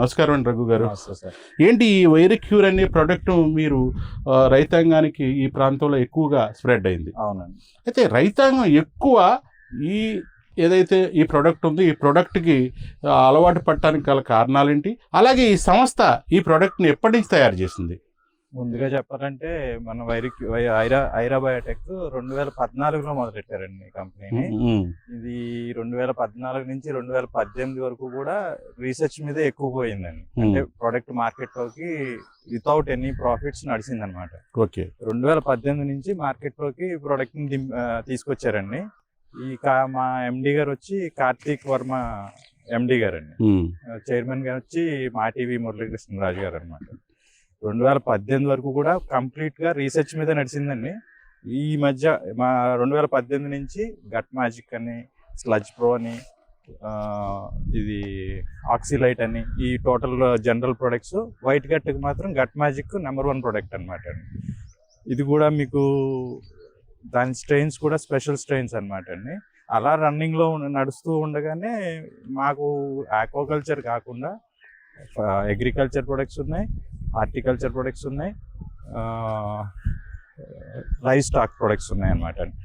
నమస్కారం అండి రఘు గారు. ఏంటి ఈ వైరక్యూర్ అనే ప్రోడక్ట్ మీరు రైతాంగానికి ఈ ప్రాంతంలో ఎక్కువగా స్ప్రెడ్ అయింది. అవునండి. అయితే రైతాంగం ఎక్కువ ఈ ఏదైతే ఈ ప్రోడక్ట్ ఉందో ఈ ప్రోడక్ట్కి అలవాటు పడటానికి గల కారణాలేంటి? అలాగే ఈ సంస్థ ఈ ప్రోడక్ట్ని ఎప్పటి నుంచి తయారు చేసింది? ముందుగా చెప్పాలంటే మన వైరి ఐరా ఐరా బయోటెక్ రెండు వేల పద్నాలుగులో మొదలెట్టారండి ఈ కంపెనీని. ఇది రెండు వేల పద్నాలుగు నుంచి రెండు వేల పద్దెనిమిది వరకు కూడా రీసెర్చ్ మీద ఎక్కువ పోయిందండి. అంటే ప్రోడక్ట్ మార్కెట్లోకి వితౌట్ ఎనీ ప్రాఫిట్స్ నడిచింది అనమాట ఓకే. రెండు వేల పద్దెనిమిది నుంచి మార్కెట్లోకి ప్రోడక్ట్ని తీసుకొచ్చారండి. ఈ మా ఎండి గారు వచ్చి కార్తీక్ వర్మ ఎండి గారు అండి చైర్మన్ గారు వచ్చి మా టీవీ మురళీకృష్ణరాజు గారు అనమాట రెండు వేల పద్దెనిమిది వరకు కూడా కంప్లీట్గా రీసెర్చ్ మీద నడిచిందండి. ఈ మధ్య మా రెండు వేల పద్దెనిమిది నుంచి గట్ మ్యాజిక్ అని స్లజ్ ప్రో అని ఇది ఆక్సిలైట్ అని ఈ టోటల్ జనరల్ ప్రొడక్ట్స్ వైట్ గట్కి మాత్రం Gut Magic number one product అనమాట అండి. ఇది కూడా మీకు దాని స్ట్రెయిన్స్ కూడా స్పెషల్ స్ట్రెయిన్స్ అనమాట అండి. అలా రన్నింగ్లో నడుస్తూ ఉండగానే మాకు ఆక్వాకల్చర్ కాకుండా అగ్రికల్చర్ ప్రొడక్ట్స్ ఉన్నాయి. హార్టికల్చర్ ప్రొడక్ట్స్ ఉన్నాయి రైస్ స్టాక్ ప్రొడక్ట్స్ ఉన్నాయి అన్నమాట